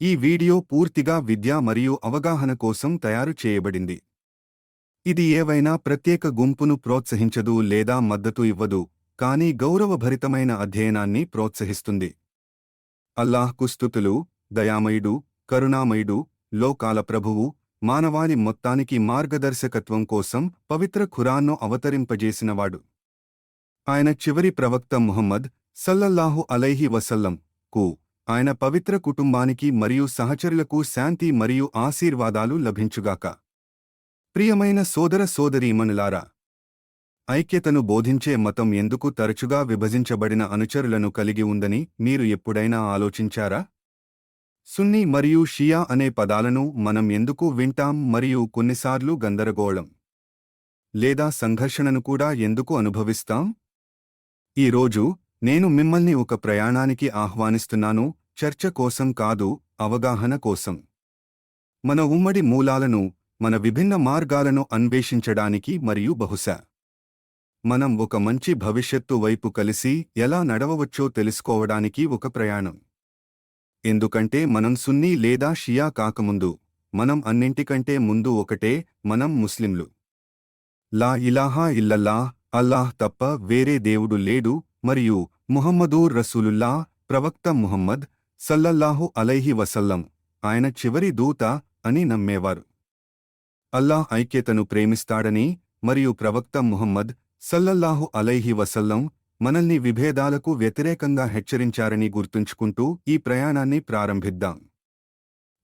ఈ వీడియో పూర్తిగా విద్య మరియు అవగాహన కోసం తయారు చేయబడింది. ఇది ఏవైనా ప్రత్యేక గుంపును ప్రోత్సహించదు లేదా మద్దతు ఇవ్వదు కానీ గౌరవభరితమైన అధ్యయనాన్ని ప్రోత్సహిస్తుంది. అల్లాహ్కు కుస్తుతులు దయామయుడు కరుణామయుడు లోకాల ప్రభువు మానవాళి మొత్తానికి మార్గదర్శకత్వం కోసం పవిత్ర ఖురాన్ను అవతరింపజేసినవాడు. ఆయన చివరి ప్రవక్త ముహమ్మద్ సల్లల్లాహు అలైహి వసల్లం కు ఆయన పవిత్ర కుటుంబానికి మరియు సహచరులకు శాంతి మరియు ఆశీర్వాదాలు లభించుగాక. ప్రియమైన సోదర సోదరీమణులారా ఐక్యతను బోధించే మతం ఎందుకు తరచుగా విభజించబడిన అనుచరులను కలిగి ఉందని మీరు ఎప్పుడైనా ఆలోచించారా? సున్నీ మరియు షియా అనే పదాలను మనం ఎందుకు వింటాం మరియు కొన్నిసార్లు గందరగోళం లేదా సంఘర్షణను కూడా ఎందుకు అనుభవిస్తాం? ఈరోజు నేను మిమ్మల్ని ఒక ప్రయాణానికి ఆహ్వానిస్తున్నాను చర్చ కోసం కాదు అవగాహన కోసం. మన ఉమ్మడి మూలాలను మన విభిన్న మార్గాలను అన్వేషించడానికి మరియు బహుశా మనం ఒక మంచి భవిష్యత్తు వైపు కలిసి ఎలా నడవవచ్చో తెలుసుకోవడానికి ఒక ప్రయాణం. ఎందుకంటే మనం సున్నీ లేదా షియా కాకముందు మనం అన్నింటికంటే ముందు ఒకటే మనం ముస్లింలు. లా ఇలాహా ఇల్లల్లా అల్లాహ్ తప్ప వేరే దేవుడు లేడు మరియు ముహమ్మదూర్ రసూలుల్లా ప్రవక్త ముహమ్మద్ సల్లల్లాహు అలైహి వసల్లం ఆయన చివరి దూత అని నమ్మేవారు. అల్లాహ్ ఐక్యతను ప్రేమిస్తాడని మరియు ప్రవక్త ముహమ్మద్ సల్లల్లాహు అలైహి వసల్లం మనల్ని విభేదాలకు వ్యతిరేకంగా హెచ్చరించారని గుర్తుంచుకుంటూ ఈ ప్రయాణాన్ని ప్రారంభిద్దాం.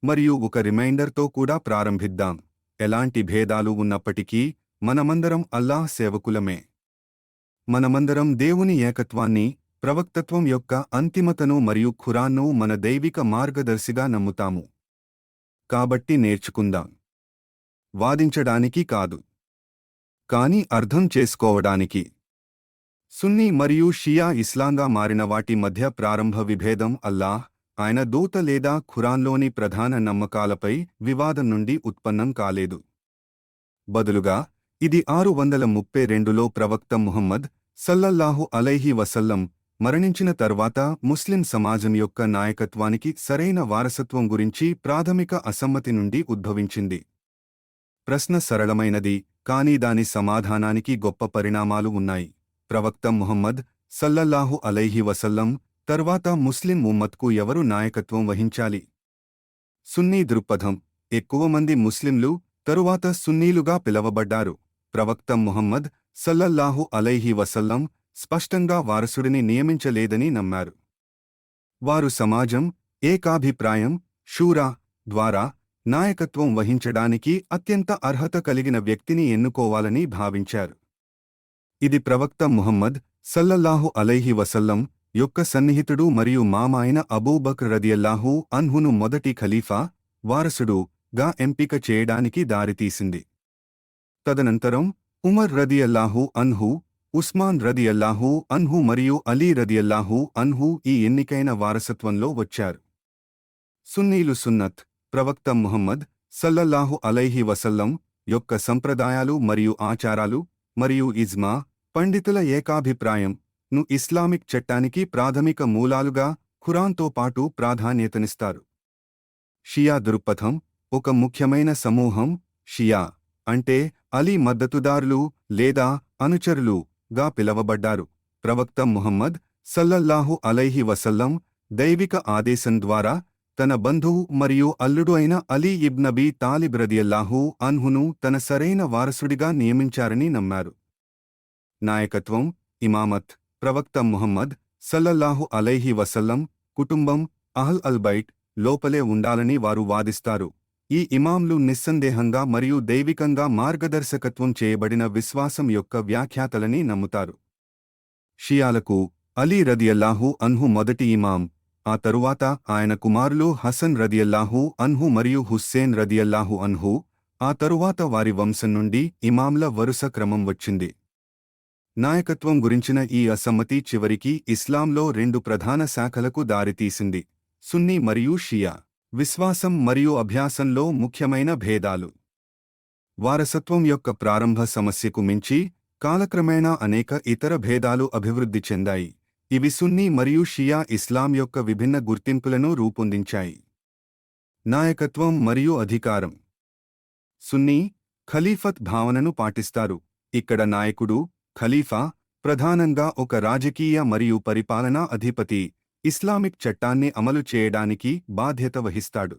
మరియు ఒక రిమైండర్తో కూడా ప్రారంభిద్దాం. ఎలాంటి భేదాలు ఉన్నప్పటికీ మనమందరం అల్లాహ్ సేవకులమే. మనమందరం దేవుని ఏకత్వాన్ని ప్రవక్తత్వం యొక్క అంతిమతను మరియు ఖురాన్ను మన దైవిక మార్గదర్శిగా నమ్ముతాము. కాబట్టి నేర్చుకుందాం. వాదించడానికి కాదు. కాని అర్థం చేసుకోవడానికి. సున్నీ మరియు షియా ఇస్లాంగా మారిన వాటి మధ్య ప్రారంభ విభేదం అల్లాహ్ ఆయన దూత లేదా ఖురాన్లోని ప్రధాన నమ్మకాలపై వివాదం నుండి ఉత్పన్నం కాలేదు. బదులుగా ఇది ఆరు వందల ముప్పై రెండులో ప్రవక్త ముహమ్మద్ సల్లల్లాహు అలైహి వసల్లం మరణించిన తర్వాత ముస్లిం సమాజం యొక్క నాయకత్వానికి సరైన వారసత్వం గురించి ప్రాథమిక అసమ్మతి నుండి ఉద్భవించింది. ప్రశ్న సరళమైనది కానీ దాని సమాధానానికి గొప్ప పరిణామాలు ఉన్నాయి. ప్రవక్త ముహమ్మద్ సల్లల్లాహు అలైహి వసల్లం తర్వాత ముస్లిం ఉమ్మత్కు ఎవరు నాయకత్వం వహించాలి? సున్నీ దృక్పథం. ఎక్కువ మంది ముస్లింలు తరువాత సున్నీలుగా పిలవబడ్డారు. ప్రవక్త ముహమ్మద్ సల్లల్లాహు అలైహి వసల్లం స్పష్టంగా వారసుడిని నియమించలేదని నమ్మారు. వారు సమాజం ఏకాభిప్రాయం షూరా ద్వారా నాయకత్వం వహించడానికి అత్యంత అర్హత కలిగిన వ్యక్తిని ఎన్నుకోవాలని భావించారు. ఇది ప్రవక్త ముహమ్మద్ సల్లల్లాహు అలైహి వసల్లం యొక్క సన్నిహితుడు మరియు మామాయన అబూబక్ర్ రదియల్లాహు అన్హును మొదటి ఖలీఫా వారసుడు గా ఎంపిక చేయడానికి దారితీసింది. తదనంతరం ఉమర్ రదియల్లాహు అన్హు ఉస్మాన్ రదియల్లాహు అన్హు మరియు అలీ రదియల్లాహు అన్హు ఈ ఎన్నికైన వారసత్వంలో వచ్చారు. సున్నీలు సున్నత్ ప్రవక్త ముహమ్మద్ సల్లల్లాహు అలైహి వసల్లం యొక్క సంప్రదాయాలు మరియు ఆచారాలు మరియు ఇజ్మా పండితుల ఏకాభిప్రాయం ను ఇస్లామిక్ చట్టానికి ప్రాథమిక మూలాలుగా ఖురాన్తో పాటు ప్రాధాన్యతనిస్తారు. షియా దృక్పథం ఒక ముఖ్యమైన సమూహం షియా అంటే అలీ మద్దతుదారులు లేదా అనుచరులు గా పిలవబడ్డారు. ప్రవక్త ముహమ్మద్ సల్లల్లాహు అలైహి వసల్లం దైవిక ఆదేశం ద్వారా తన బంధువు మరియు అల్లుడు అయిన అలీ ఇబ్నబీ తాలిబ్ రదియల్లాహు అన్హును తన సరైన వారసుడిగా నియమించారని నమ్మారు. నాయకత్వం ఇమామత్ ప్రవక్త ముహమ్మద్ సల్లల్లాహు అలైహి వసల్లం కుటుంబం అహల్ అల్బైట్ లోపలే ఉండాలని వారు వాదిస్తారు. ఈ ఇమాంలు నిస్సందేహంగా మరియు దైవికంగా మార్గదర్శకత్వం చేయబడిన విశ్వాసం యొక్క వ్యాఖ్యాతలని నమ్ముతారు. షియాలకు అలీ రదియల్లాహు అన్హు మొదటి ఇమాం ఆ తరువాత ఆయన కుమారులు హసన్ రదియల్లాహు అన్హు మరియు హుస్సేన్ రదియల్లాహు అన్హు ఆ తరువాత వారి వంశం నుండి ఇమాంల వరుస క్రమం వచ్చింది. నాయకత్వం గురించిన ఈ అసమ్మతి చివరికి ఇస్లాంలో రెండు ప్రధాన శాఖలకు దారితీసింది సున్నీ మరియు షియా. విశ్వాసం మరియు అభ్యాసంలో ముఖ్యమైన భేదాలు. వారసత్వం యొక్క ప్రారంభ సమస్యకు మించి కాలక్రమేణా అనేక ఇతర భేదాలు అభివృద్ధి చెందాయి. ఇవి సున్నీ మరియు షియా ఇస్లాం యొక్క విభిన్న గుర్తింపులను రూపొందించాయి. నాయకత్వం మరియు అధికారం. సున్నీ ఖలీఫత్ భావనను పాటిస్తారు. ఇక్కడ నాయకుడు ఖలీఫా ప్రధానంగా ఒక రాజకీయ మరియు పరిపాలనా అధిపతి ఇస్లామిక్ చట్టాన్ని అమలు చేయడానికి బాధ్యత వహిస్తాడు.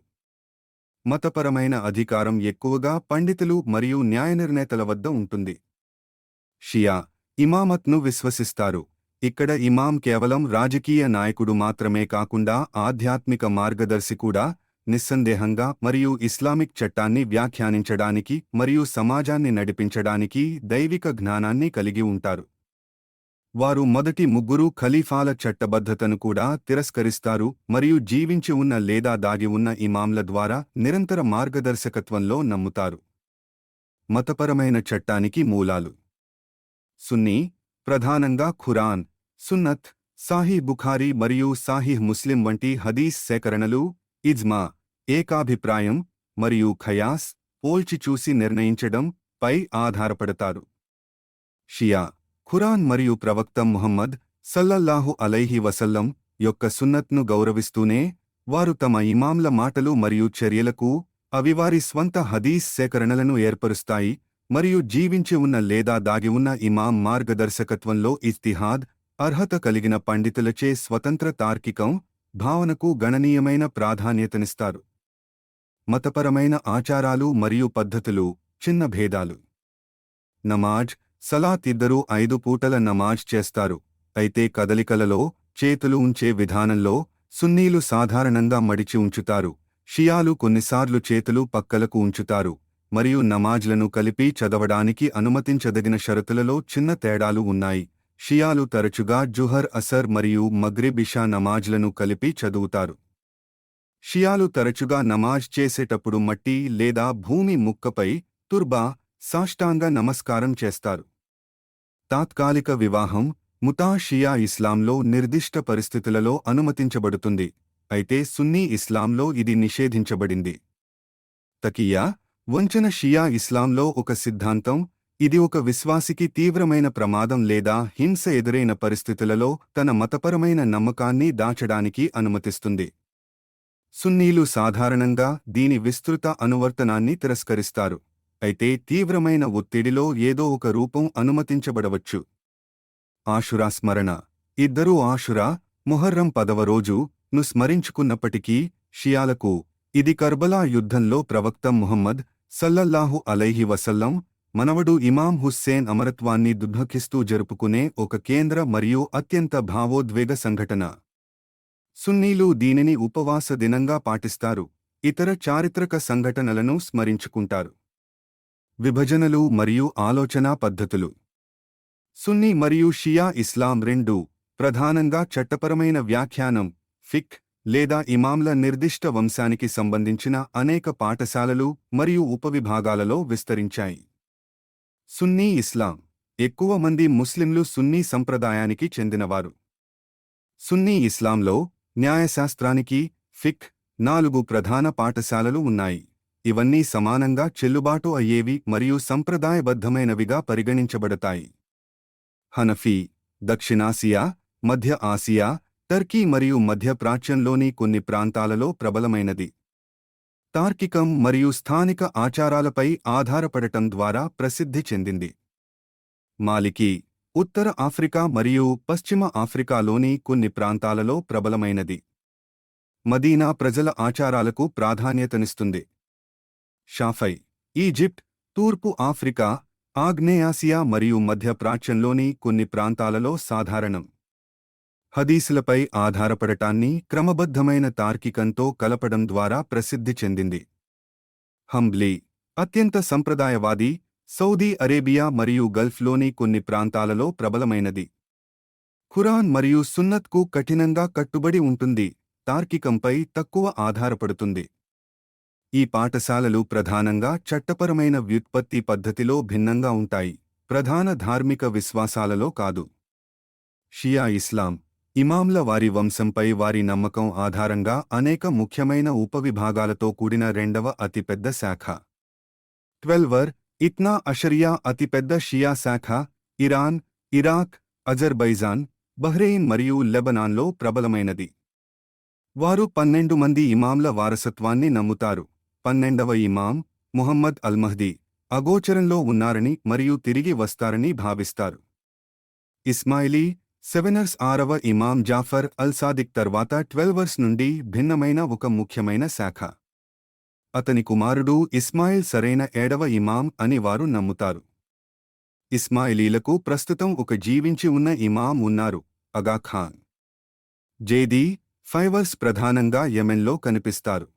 మతపరమైన అధికారం ఎక్కువగా పండితులు మరియు న్యాయనిర్ణేతల వద్ద ఉంటుంది. షియా ఇమామత్ను విశ్వసిస్తారు. ఇక్కడ ఇమాం కేవలం రాజకీయ నాయకుడు మాత్రమే కాకుండా ఆధ్యాత్మిక మార్గదర్శి కూడా నిస్సందేహంగా మరియు ఇస్లామిక్ చట్టాన్ని వ్యాఖ్యానించడానికి మరియు సమాజాన్ని నడిపించడానికి దైవిక జ్ఞానాన్ని కలిగి ఉంటారు. వారు మొదటి ముగ్గురు ఖలీఫాల చట్టబద్ధతను కూడా తిరస్కరిస్తారు మరియు జీవించి ఉన్న లేదా దాగి ఉన్న ఇమాంల ద్వారా నిరంతర మార్గదర్శకత్వంలో నమ్ముతారు. మతపరమైన చట్టానికి మూలాలు. సున్నీ ప్రధానంగా ఖురాన్ సున్నత్ సాహీ బుఖారీ మరియు సాహీహ్ ముస్లిం వంటి హదీస్ సేకరణలు ఇజ్మా ఏకాభిప్రాయం మరియు ఖయాస్ పోల్చి చూసి నిర్ణయించడం పై ఆధారపడతారు. షియా ఖురాన్ మరియు ప్రవక్త ముహమ్మద్ సల్లల్లాహు అలైహి వసల్లం యొక్క సున్నత్ను గౌరవిస్తూనే వారు తమ ఇమాంల మాటలు మరియు చర్యలకు అవి వారి స్వంత హదీస్ సేకరణలను ఏర్పరుస్తాయి మరియు జీవించి ఉన్న లేదా దాగి ఉన్న ఇమాం మార్గదర్శకత్వంలో ఇస్తిహాద్ అర్హత కలిగిన పండితులచే స్వతంత్ర తార్కికం భావనకు గణనీయమైన ప్రాధాన్యతనిస్తారు. మతపరమైన ఆచారాలు మరియు పద్ధతులు చిన్న భేదాలు. నమాజ్ సలాత్ ఇద్దరూ ఐదు పూటల నమాజ్ చేస్తారు. అయితే కదలికలలో చేతులు ఉంచే విధానంలో సున్నీలు సాధారణంగా మడిచి ఉంచుతారు. షియాలు కొన్నిసార్లు చేతులు పక్కలకు ఉంచుతారు. మరియు నమాజ్లను కలిపి చదవడానికి అనుమతించదగిన షరతులలో చిన్న తేడాలు ఉన్నాయి. షియాలు తరచుగా జుహర్ అసర్ మరియు మగ్రిబిషా నమాజ్లను కలిపి చదువుతారు. షియాలు తరచుగా నమాజ్ చేసేటప్పుడు మట్టి లేదా భూమి ముక్కపై తుర్బా సాష్టాంగ నమస్కారం చేస్తారు. తాత్కాలిక వివాహం ముతా షియా ఇస్లాంలో నిర్దిష్ట పరిస్థితులలో అనుమతించబడుతుంది. అయితే సున్నీ ఇస్లాంలో ఇది నిషేధించబడింది. తకియా వంచన షియా ఇస్లాంలో ఒక సిద్ధాంతం ఇది ఒక విశ్వాసికి తీవ్రమైన ప్రమాదం లేదా హింస ఎదురైన పరిస్థితులలో తన మతపరమైన నమ్మకాన్ని దాచడానికి అనుమతిస్తుంది. సున్నీలు సాధారణంగా దీని విస్తృత అనువర్తనాన్ని తిరస్కరిస్తారు. అయితే తీవ్రమైన ఒత్తిడిలో ఏదో ఒక రూపం అనుమతించబడవచ్చు. ఆషురా స్మరణ ఇద్దరూ ఆషురా ముహర్రం పదవ రోజు ను స్మరించుకున్నప్పటికీ షియాలకు ఇది కర్బలా యుద్ధంలో ప్రవక్త ముహమ్మద్ సల్లల్లాహు అలైహి వసల్లం మనవడు ఇమాం హుస్సేన్ అమరత్వాన్ని దుర్భకిస్తూ జరుపుకునే ఒక కేంద్ర మరియు అత్యంత భావోద్వేగ సంఘటన. సున్నీలు దీనిని ఉపవాస దినంగా పాటిస్తారు. ఇతర చారిత్రక సంఘటనలను స్మరించుకుంటారు. విభజనలు మరియు ఆలోచనా పద్ధతులు. సున్నీ మరియు షియా ఇస్లాం రెండు ప్రధానంగా చట్టపరమైన వ్యాఖ్యానం ఫిక్ లేదా ఇమాంల నిర్దిష్ట వంశానికి సంబంధించిన అనేక పాఠశాలలు మరియు ఉపవిభాగాలలో విస్తరించాయి. సున్నీ ఇస్లాం ఎక్కువ మంది ముస్లింలు సున్నీ సంప్రదాయానికి చెందినవారు. సున్నీ ఇస్లాంలో న్యాయశాస్త్రానికి ఫిక్ నాలుగు ప్రధాన పాఠశాలలు ఉన్నాయి. ఇవన్నీ సమానంగా చెల్లుబాటు అయ్యేవి మరియు సంప్రదాయబద్ధమైనవిగా పరిగణించబడతాయి. హనఫీ దక్షిణాసియా మధ్య ఆసియా టర్కీ మరియు మధ్య ప్రాచ్యంలోని కొన్ని ప్రాంతాలలో ప్రబలమైనది. తార్కికం మరియు స్థానిక ఆచారాలపై ఆధారపడటం ద్వారా ప్రసిద్ధి చెందింది. మాలికీ ఉత్తర ఆఫ్రికా మరియు పశ్చిమ ఆఫ్రికాలోని కొన్ని ప్రాంతాలలో ప్రబలమైనది. మదీనా ప్రజల ఆచారాలకు ప్రాధాన్యతనిస్తుంది. షాఫై ఈజిప్ట్ తూర్పు ఆఫ్రికా ఆగ్నేయాసియా మరియు మధ్య ప్రాచ్యంలోని కొన్ని ప్రాంతాలలో సాధారణం. హదీసులపై ఆధారపడటాన్ని క్రమబద్ధమైన తార్కికంతో కలపడం ద్వారా ప్రసిద్ధి చెందింది. హంబ్లీ అత్యంత సంప్రదాయవాది సౌదీ అరేబియా మరియు గల్ఫ్లోని కొన్ని ప్రాంతాలలో ప్రబలమైనది. ఖురాన్ మరియు సున్నత్కు కఠినంగా కట్టుబడి ఉంటుంది తార్కికంపై తక్కువ ఆధారపడుతుంది. ఈ పాఠశాలలు ప్రధానంగా చట్టపరమైన వ్యుత్పత్తి పద్ధతిలో భిన్నంగా ఉంటాయి. ప్రధాన ధార్మిక విశ్వాసాలలో కాదు. షియా ఇస్లాం ఇమాంల వారి వంశంపై వారి నమ్మకం ఆధారంగా అనేక ముఖ్యమైన ఉపవిభాగాలతో కూడిన రెండవ అతిపెద్ద శాఖ. ట్వెల్వర్ ఇత్నా అషరియా అతిపెద్ద షియా శాఖ ఇరాన్ ఇరాక్ అజర్బైజాన్ బహ్రెయిన్ మరియు లెబనాన్లో ప్రబలమైనది. వారు పన్నెండు మంది ఇమాంల వారసత్వాన్ని నమ్ముతారు. పన్నెండవ ఇమాం ముహమ్మద్ అల్మహదీ అగోచరంలో ఉన్నారని మరియు తిరిగి వస్తారని భావిస్తారు. ఇస్మాయిలీ సెవెనర్స్ ఆరవ ఇమాం జాఫర్ అల్ సాదిక్ తర్వాత ట్వెల్వర్స్ నుండి భిన్నమైన ఒక ముఖ్యమైన శాఖ. అతని కుమారుడు ఇస్మాయిల్ సరైన ఏడవ ఇమాం అని వారు నమ్ముతారు. ఇస్మాయిలీలకు ప్రస్తుతం ఒక జీవించి ఉన్న ఇమాం ఉన్నారు అగా ఖాన్. జేదీ ఫైవర్స్ ప్రధానంగా యెమెన్లో కనిపిస్తారు.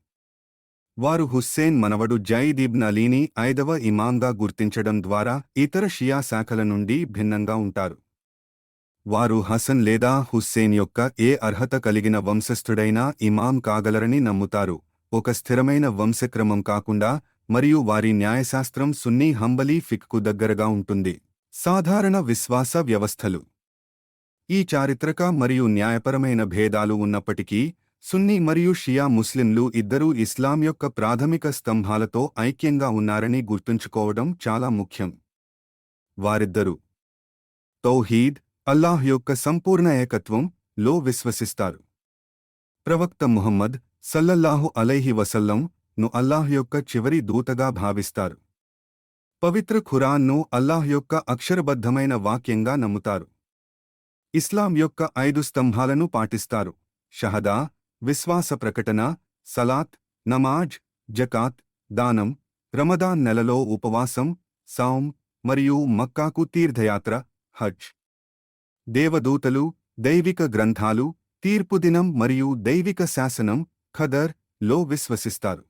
వారు హుస్సేన్ మనవడు జైద్ ఇబ్న్ అలీని ఐదవ ఇమాంగా గుర్తించడం ద్వారా ఇతర షియా శాఖల నుండి భిన్నంగా ఉంటారు. వారు హసన్ లేదా హుస్సేన్ యొక్క ఏ అర్హత కలిగిన వంశస్థుడైనా ఇమాం కాగలరని నమ్ముతారు. ఒక స్థిరమైన వంశక్రమం కాకుండా మరియు వారి న్యాయశాస్త్రం సున్నీ హంబలీ ఫిక్కు దగ్గరగా ఉంటుంది. సాధారణ విశ్వాస వ్యవస్థలు. ఈ చారిత్రక మరియు న్యాయపరమైన భేదాలు ఉన్నప్పటికీ సున్నీ మరియు షియా ముస్లింలు ఇద్దరూ ఇస్లాం యొక్క ప్రాథమిక స్తంభాలతో ఐక్యంగా ఉన్నారని గుర్తుంచుకోవడం చాలా ముఖ్యం. వారిద్దరూ తౌహీద్ అల్లాహ్ యొక్క సంపూర్ణ ఏకత్వం లో విశ్వసిస్తారు. ప్రవక్త ముహమ్మద్ సల్లల్లాహు అలైహి వసల్లం ను అల్లాహ్ యొక్క చివరి దూతగా భావిస్తారు. పవిత్ర ఖురాన్ను అల్లాహ్ యొక్క అక్షరబద్ధమైన వాక్యంగా నమ్ముతారు. ఇస్లాం యొక్క ఐదు స్తంభాలను పాటిస్తారు. షహదా విశ్వాస ప్రకటన సలాత్ నమాజ్ జకాత్ దానం రమదాన్ నెలలో ఉపవాసం సౌం మరియు మక్కాకు తీర్థయాత్ర హజ్. దేవదూతలు దైవిక గ్రంథాలు తీర్పుదినం మరియు దైవిక శాసనం ఖదర్లో విశ్వసిస్తారు.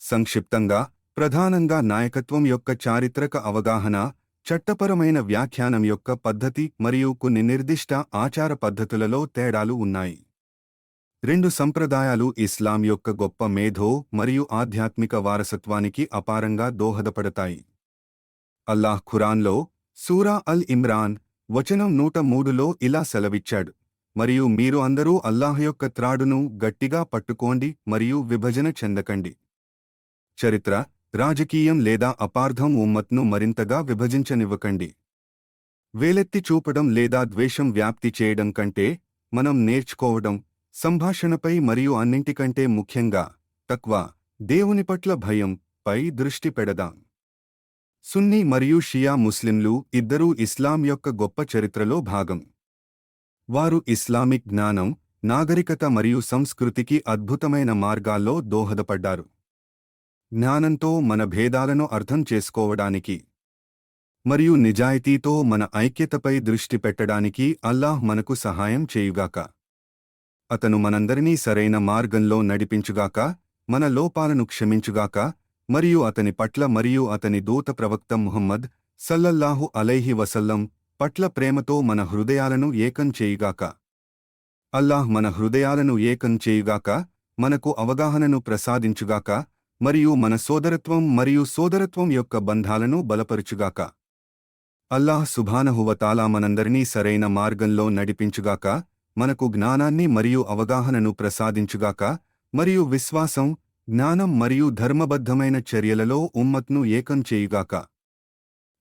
సంక్షిప్తంగా ప్రధానంగా నాయకత్వం యొక్క చారిత్రక అవగాహన చట్టపరమైన వ్యాఖ్యానం యొక్క పద్ధతి మరియు కొన్ని నిర్దిష్ట ఆచార పద్ధతులలో తేడాలు ఉన్నాయి. రెండు సంప్రదాయాలు ఇస్లాం యొక్క గొప్ప మేధో మరియు ఆధ్యాత్మిక వారసత్వానికి అపారంగా దోహదపడతాయి. అల్లాహ్ ఖురాన్లో సూరా అల్ ఇమ్రాన్ వచనం నూట మూడులో ఇలా సెలవిచ్చాడు. మరియు మీరు అందరూ అల్లాహ్ యొక్క త్రాడును గట్టిగా పట్టుకోండి మరియు విభజన చెందకండి. చరిత్ర రాజకీయం లేదా అపార్థం ఉమ్మత్ను మరింతగా విభజించనివ్వకండి. వేలెత్తి చూపడం లేదా ద్వేషం వ్యాప్తి చేయడం కంటే మనం నేర్చుకోవడం సంభాషణపై మరియు అన్నింటికంటే ముఖ్యంగా తక్వ దేవుని పట్ల భయం పై దృష్టి పెడదాం. సున్నీ మరియు షియా ముస్లింలు ఇద్దరూ ఇస్లాం యొక్క గొప్ప చరిత్రలో భాగం. వారు ఇస్లామిక్ జ్ఞానం నాగరికత మరియు సంస్కృతికి అద్భుతమైన మార్గాల్లో దోహదపడ్డారు. జ్ఞానంతో మన భేదాలను అర్థం చేసుకోవడానికి మరియు నిజాయితీతో మన ఐక్యతపై దృష్టి పెట్టడానికి అల్లాహ్ మనకు సహాయం చేయుగాక. అతను మనందరినీ సరైన మార్గంలో నడిపించుగాక మన లోపాలను క్షమించుగాక మరియు అతని పట్ల మరియు అతని దూత ప్రవక్త ముహమ్మద్ సల్లల్లాహు అలైహి వసల్లం పట్ల ప్రేమతో మన హృదయాలను ఏకం చేయుగాక. అల్లాహ్ మన హృదయాలను ఏకం చేయుగాక మనకు అవగాహనను ప్రసాదించుగాక మరియు మన సోదరత్వం మరియు సోదరత్వం యొక్క బంధాలను బలపరుచుగాక. అల్లాహ్ సుభానహువతాలా మనందరినీ సరైన మార్గంలో నడిపించుగాక మనకు జ్ఞానాన్ని మరియు అవగాహనను ప్రసాదించుగాక మరియు విశ్వాసం జ్ఞానం మరియు ధర్మబద్ధమైన చర్యలలో ఉమ్మత్ను ఏకం చేయుగాక.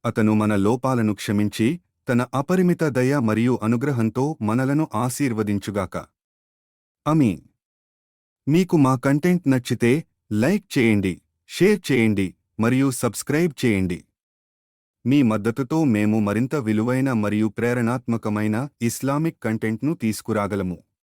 అతను మన లోపాలను క్షమించి తన అపరిమిత దయ మరియు అనుగ్రహంతో మనలను ఆశీర్వదించుగాక. అమీ మీకు మా కంటెంట్ నచ్చితే లైక్ చేయండి షేర్ చేయండి మరియు సబ్స్క్రైబ్ చేయండి. మీ మద్దతుతో మేము మరింత విలువైన మరియు ప్రేరణాత్మకమైన ఇస్లామిక్ కంటెంట్ను తీసుకురాగలము.